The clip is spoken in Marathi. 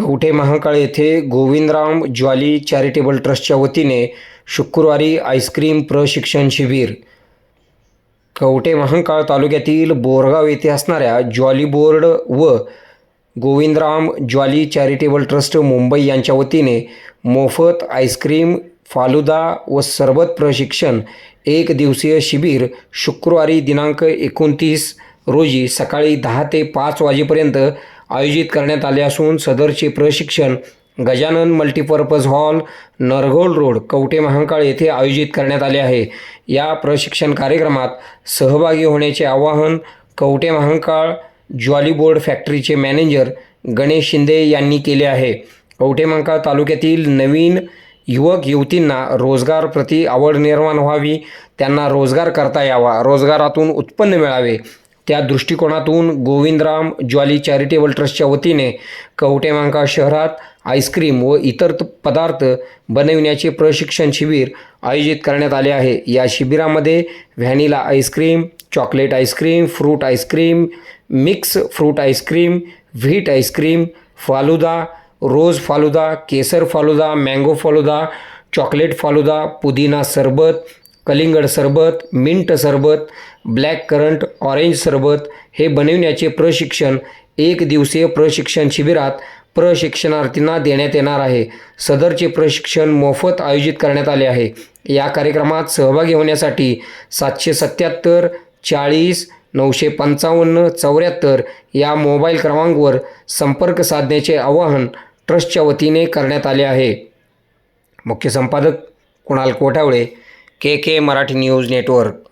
कवठे महाकाळ येथे गोविंदराम ज्वाली चॅरिटेबल ट्रस्टच्या वतीने शुक्रवारी आईस्क्रीम प्रशिक्षण शिबिर. कवठे महाकाळ तालुक्यातील बोरगाव येथे असणाऱ्या ज्वाली बोर्ड व गोविंदराम ज्वाली चॅरिटेबल ट्रस्ट मुंबई यांच्या वतीने मोफत आईस्क्रीम फालुदा व सरबत प्रशिक्षण एक दिवसीय शिबिर शुक्रवारी दिनांक एकोणतीस रोजी सकाळी दहा ते पाच वाजेपर्यंत आयोजित करण्यात आले असून सदरचे प्रशिक्षण Gajanan multipurpose hall Narghol road Kavathe Mahankal येथे आयोजित करण्यात आले आहे. या प्रशिक्षण कार्यक्रमात सहभागी होण्याचे आवाहन कवटे महांकाळ ज्वाली बोर्ड फॅक्टरीचे मॅनेजर गणेश शिंदे यांनी केले आहे. कवठे महांकाळ तालुक्यातील नवीन युवक युवतींना रोजगारप्रती आवड निर्माण व्हावी त्यांना रोजगार करता यावा रोजगारातून उत्पन्न मिळावे त्या दृष्टिकोनातून गोविंदराम ज्वाली चॅरिटेबल ट्रस्टच्या वतीने कवटेमांका शहरात आईस्क्रीम व इतर पदार्थ बनविण्याचे प्रशिक्षण शिबिर आयोजित करण्यात आले आहे. या शिबिरामध्ये vanilla ice cream chocolate ice cream fruit ice cream mix fruit ice cream wheat ice cream falooda rose falooda केसर फालुदा मँगो फालुदा चॉकलेट फालुदा पुदिना सरबत कलिंगड सरबत मिंट सरबत ब्लॅक करंट ऑरेंज सरबत हे बनविण्याचे प्रशिक्षण एक दिवसीय प्रशिक्षण शिबिरात प्रशिक्षणार्थींना देण्यात येणार आहे. सदरचे प्रशिक्षण मोफत आयोजित करण्यात आले आहे. या कार्यक्रमात सहभागी होण्यासाठी सातशे सत्याहत्तर चाळीस नऊशे पंचावन्न चौऱ्याहत्तर या मोबाईल क्रमांकवर संपर्क साधण्याचे आवाहन ट्रस्टच्या वतीने करण्यात आले आहे. मुख्य संपादक Kunal Kothawale K K Marathi news network.